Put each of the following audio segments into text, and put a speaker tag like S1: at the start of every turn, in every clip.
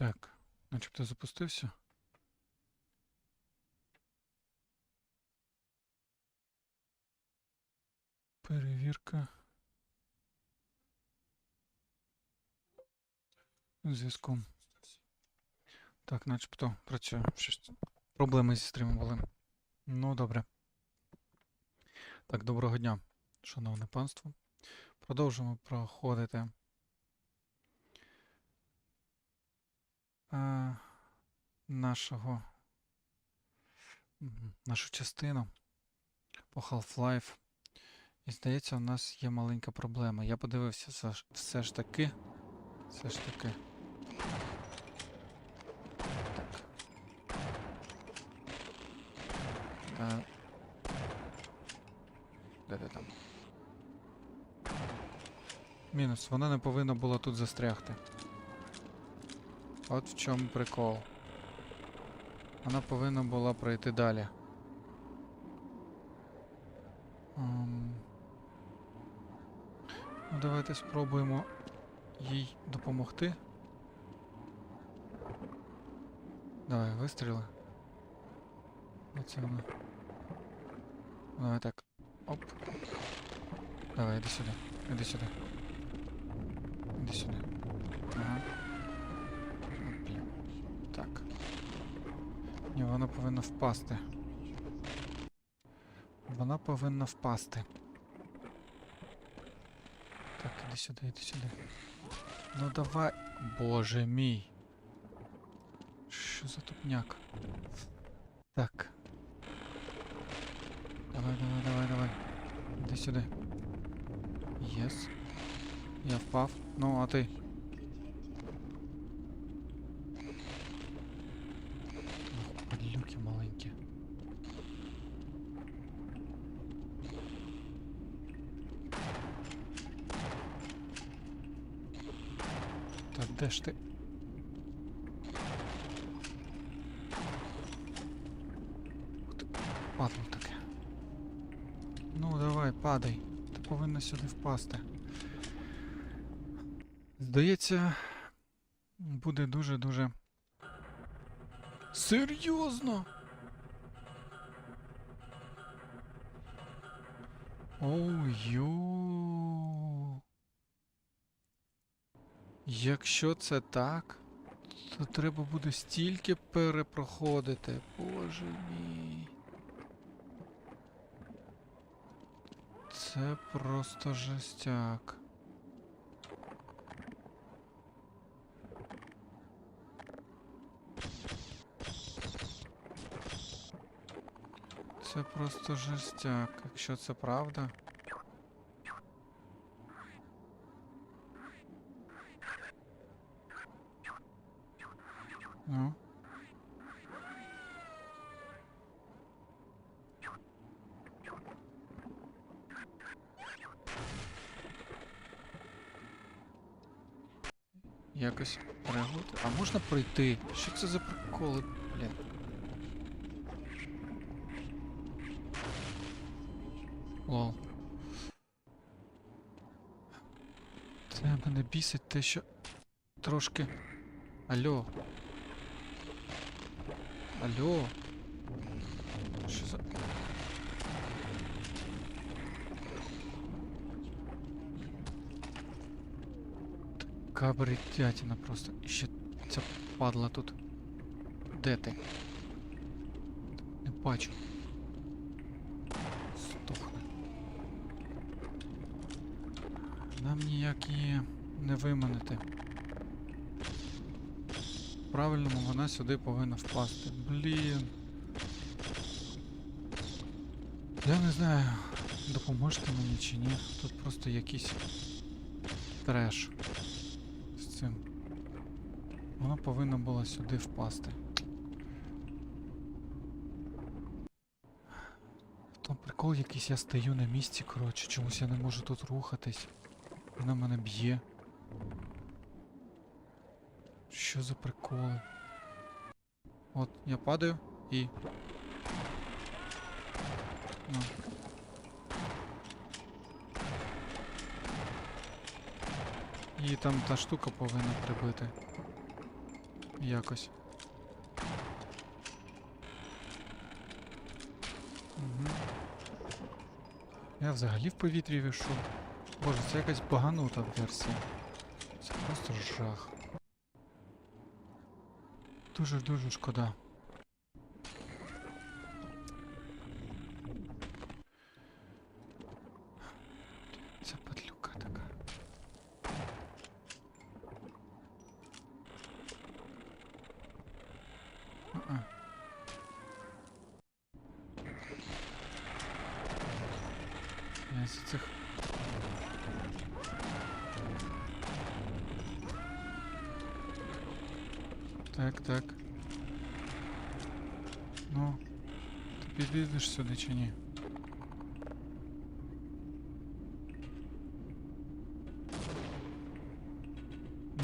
S1: Так, начебто запустився. Перевірка. Зв'язком. Так, начебто працює. Щось проблеми зі стрімом були. Ну, добре. Так, доброго дня, шановне панство. Продовжуємо проходити а, нашого, нашу частину по Half-Life. І здається, у нас є маленька проблема. Я подивився все ж, таки. Все ж таки. Так. Та... Де ти там? Мінус, вона не повинна була тут застрягти. От в чому прикол. Вона повинна була пройти далі. Ем, Ну, давайте спробуємо їй допомогти. Давай, вистріли. Оце вона. Давай так. Оп. Давай, іди сюди. Іди сюди. вона повинна впасти. Вона повинна впасти. Так, іди сюди, іди сюди. Ну давай. Боже мій. Що за тупняк? Так. Давай, давай, давай, давай. Іди сюди. Єс. Я впав. Ну, а ти? Де ж ти? Падло таке. Ну, давай, падай. Ти повинна сюди впасти. Здається, буде дуже-дуже. Серйозно? Ой-ю. Якщо це так, то треба буде стільки перепроходити. Боже мій. Це просто жестяк. Це просто жестяк, якщо це правда. Ну. Якось перегнути. А можна пройти? Що це за приколи, блін? Лол. Це мене бісить те, що трошки. Алло. Алло. Що за. Така бредятина просто. І ця падла тут. Де ти? Не бачу. Стохне. Нам ніяк її не виманити. Правильному вона сюди повинна впасти. Блін. Я не знаю, допоможете мені чи ні. Тут просто якийсь треш з цим. Вона повинна була сюди впасти. Там прикол якийсь, я стою на місці, коротше, чомусь я не можу тут рухатись. Вона мене б'є. Що за приколи? От, я падаю і. Ну. І там та штука повинна прибити. Якось. Угу. Я взагалі в повітрі вішу. Боже, це якась баганута версія. Це просто жах. Дуже-дуже шкода. Це падлюка така. А-а. Я з цих. Так, так. Ну, ти підійдеш сюди чи ні?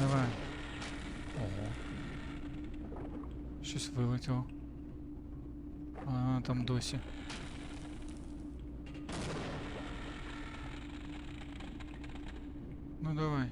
S1: Давай. Ого. Щось вилетіло. А, там досі. Ну давай.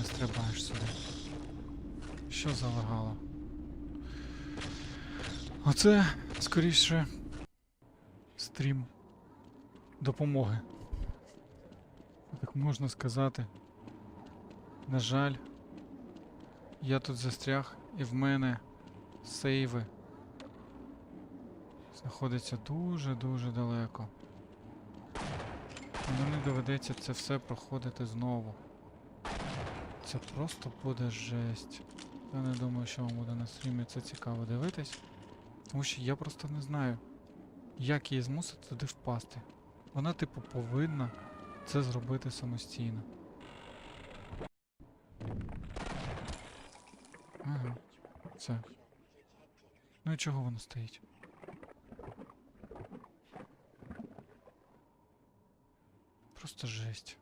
S1: Не стрибаєш сюди? Що залагало? Оце скоріше стрім допомоги. Так можна сказати. На жаль, я тут застряг і в мене сейви знаходяться дуже-дуже далеко. Мені доведеться це все проходити знову. Це просто буде жесть. Я не думаю, що вам буде на стрімі це цікаво дивитись. Тому що я просто не знаю, як її змусити туди впасти. Вона, типу, повинна це зробити самостійно. Ага, все. Ну і чого воно стоїть? Просто жесть.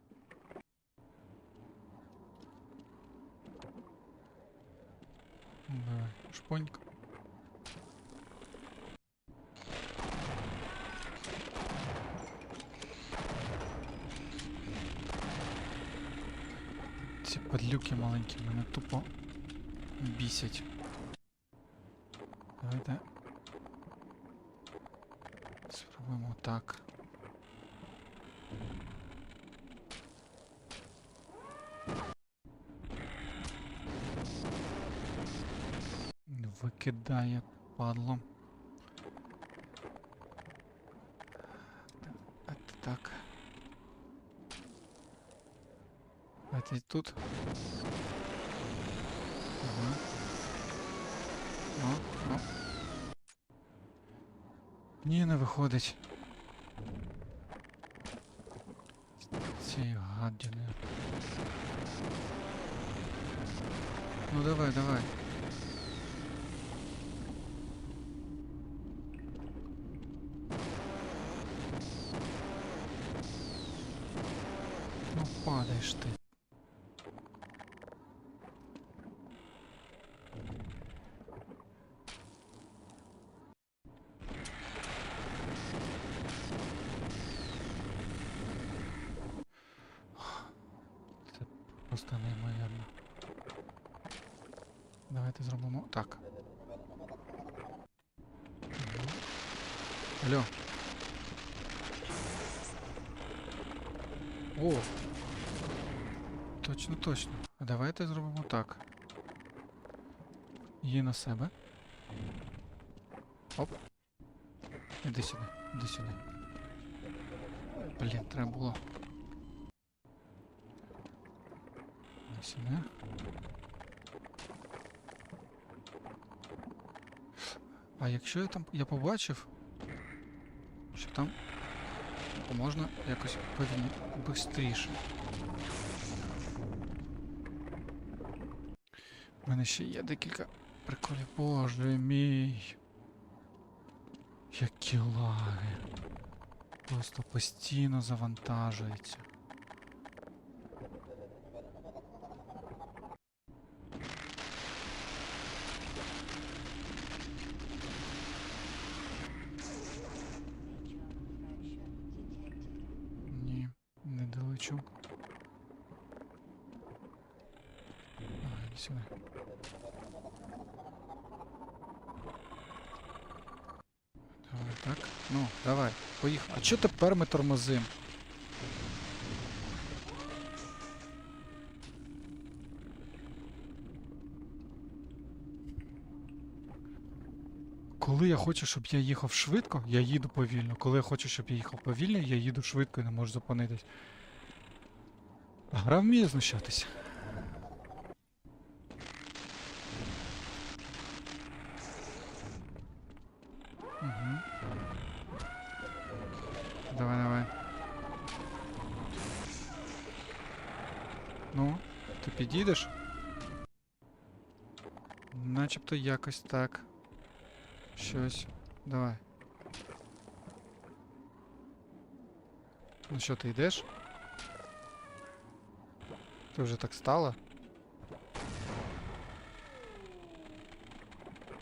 S1: Ну, Давай, шпонька. Ці подлюки маленькі мене тупо бісять. Давайте Викидає падло. А т- так. А ти тут? Ага. О, о. Ні, не виходить. Цією гаддіною. Ну давай, давай. Ну падаєш ти. Це просто неймовірно. Давайте зробимо так. Мгм. Алло. О! Точно, точно. А давайте зробимо так. Її на себе. Оп. Іди сюди, іди сюди. Блін, треба було. Іди сюди. А якщо я там. Я побачив, що там можна якось повільні бистріше. У мене ще є декілька приколів. Боже мій. Які лаги. Просто постійно завантажується. Ні, не долечу. А, іди сюди. Давай так. Ну, давай, чого тепер ми тормозим? Коли я хочу, щоб я їхав швидко, я їду повільно. Коли я хочу, щоб я їхав повільно, я їду швидко і не можу зупинитись. Гра вміє знущатися. підійдеш? Начебто якось так. Щось. Давай. Ну що, ти йдеш? Ти вже так стало?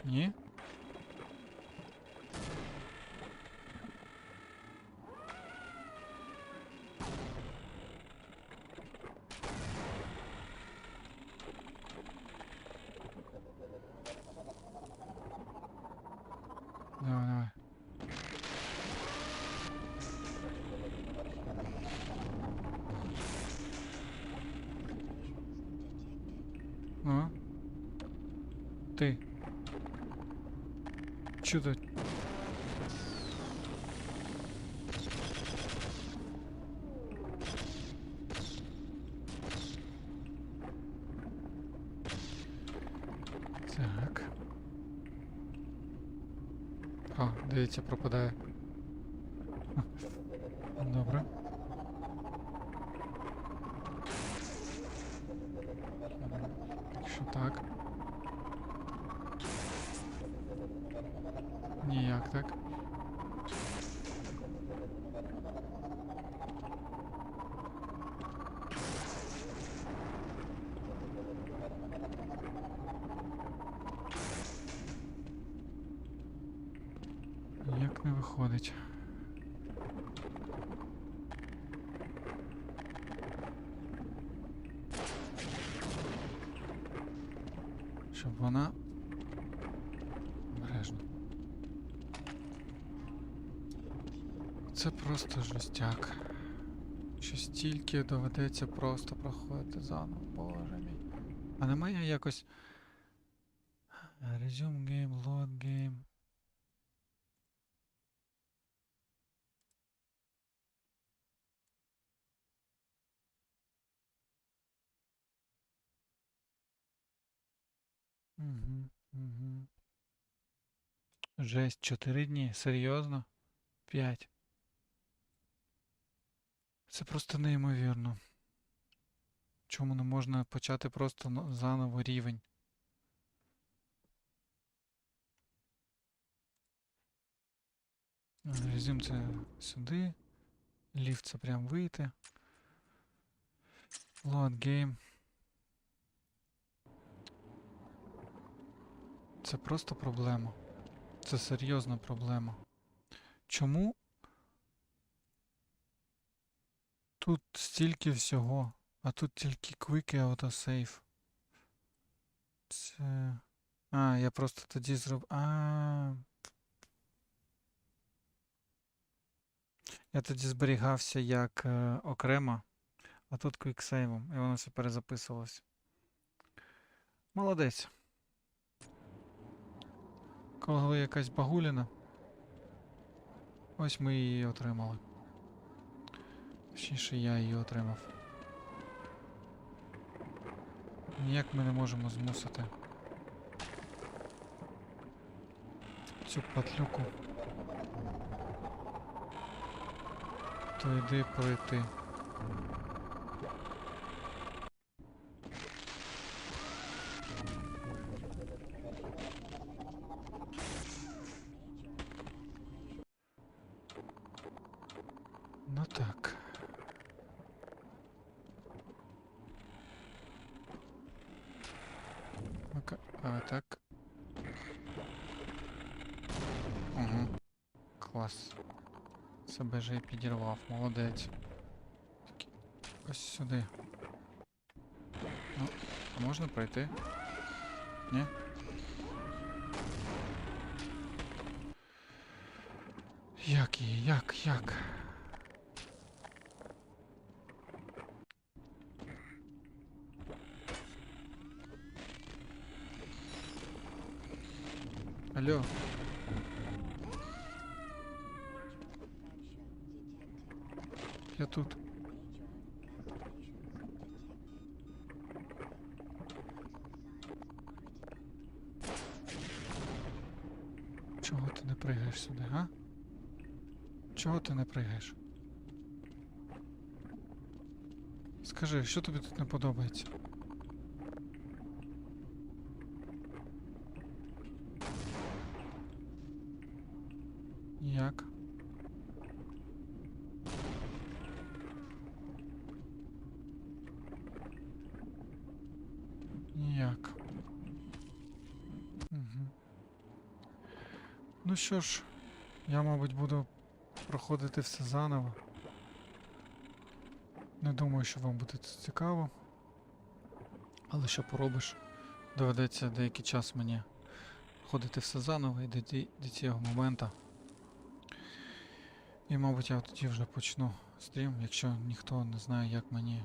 S1: Ні? что-то... Так. А, да я тебя пропадаю. Ніяк не виходить. Щоб вона обережно. Це просто жестяк. Що стільки доведеться просто проходити заново, боже мій. А немає якось. Resume game, load game. Угу, угу. Жесть, 4 дні, серйозно? 5. Це просто неймовірно. Чому не можна почати просто заново рівень? Резюм це сюди. Ліфт це прям вийти. Load game. Це просто проблема. Це серйозна проблема. Чому тут стільки всього, а тут тільки і Autosave? Це. А, я просто тоді зроб. А. Я тоді зберігався як е, окремо, а тут квіксейвом, і воно все перезаписувалось. Молодець. Коли якась багуліна. Ось ми її отримали. Точніше, я її отримав. Ніяк ми не можемо змусити цю патлюку. То йди пройти. Ну так. Ну-ка, а, так. Угу. Клас. Себе же і підірвав, молодець. Ось сюди. Ну, можна пройти? Ні? Як її, як, як? Алло. Я тут. Чого ти не пригаєш сюди, га? Чого ти не пригаєш? Скажи, що тобі тут не подобається? Ніяк. Ніяк. Угу. Ну що ж, я, мабуть, буду проходити все заново. Не думаю, що вам буде це цікаво. Але що поробиш? Доведеться деякий час мені ходити все заново і до, цього моменту. І, мабуть, я тоді вже почну стрім, якщо ніхто не знає, як мені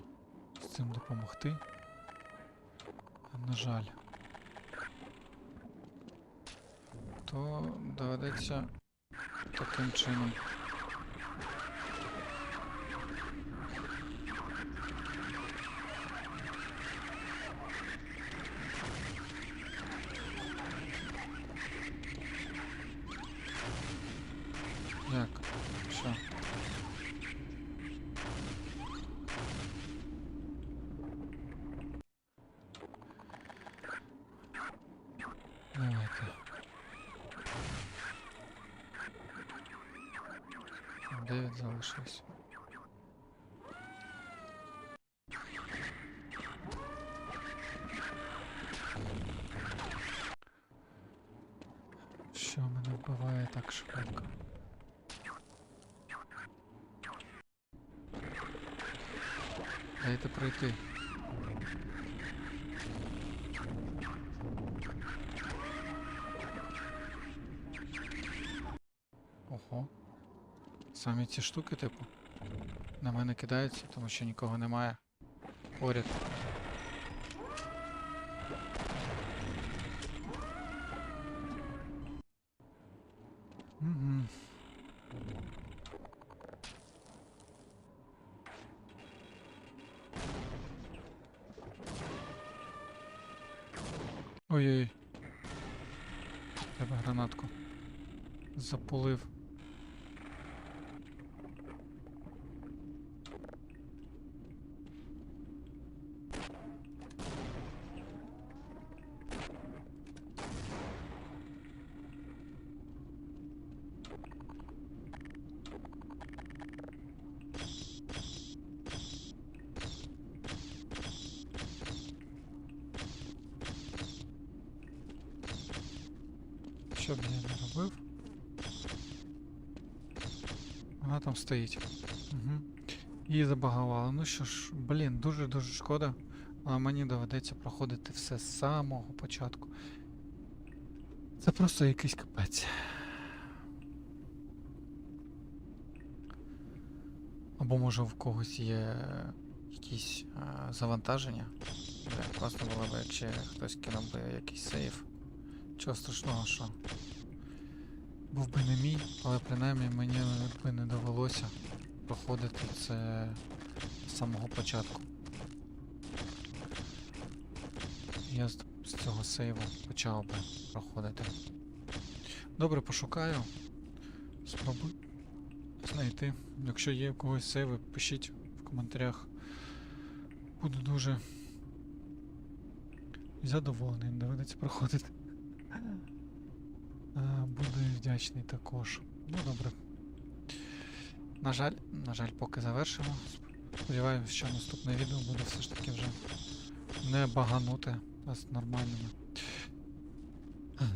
S1: з цим допомогти. На жаль. То доведеться таким чином. Дев'ять залишилось. Що мене вбиває так швидко? Дайте пройти. Ого. Самі ці штуки, типу, на мене кидаються, тому що нікого немає. Поряд. Угу. Ой-ой. Треба гранатку. Запулив. Що б я не робив? Вона там стоїть. Угу. Її забагувало. Ну що ж, блін, дуже-дуже шкода. Але мені доведеться проходити все з самого початку. Це просто якийсь капець. Або може в когось є якісь а, завантаження. Бля, класно було б, якщо хтось кинув би якийсь сейф. Чого страшного, що був би не мій, але принаймні мені би не довелося проходити це з самого початку. Я з, цього сейву почав би проходити. Добре, пошукаю. Спробую знайти. Якщо є у когось сейви, пишіть в коментарях. Буду дуже задоволений, доведеться проходити. Вдячний також. Ну добре. На жаль, на жаль, поки завершимо. Сподіваюся, що наступне відео буде все ж таки вже не багануте, а з нормальними.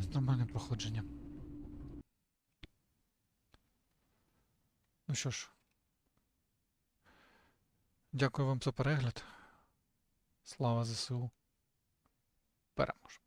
S1: З нормальним проходженням. Ну що ж. Дякую вам за перегляд. Слава ЗСУ. Переможемо.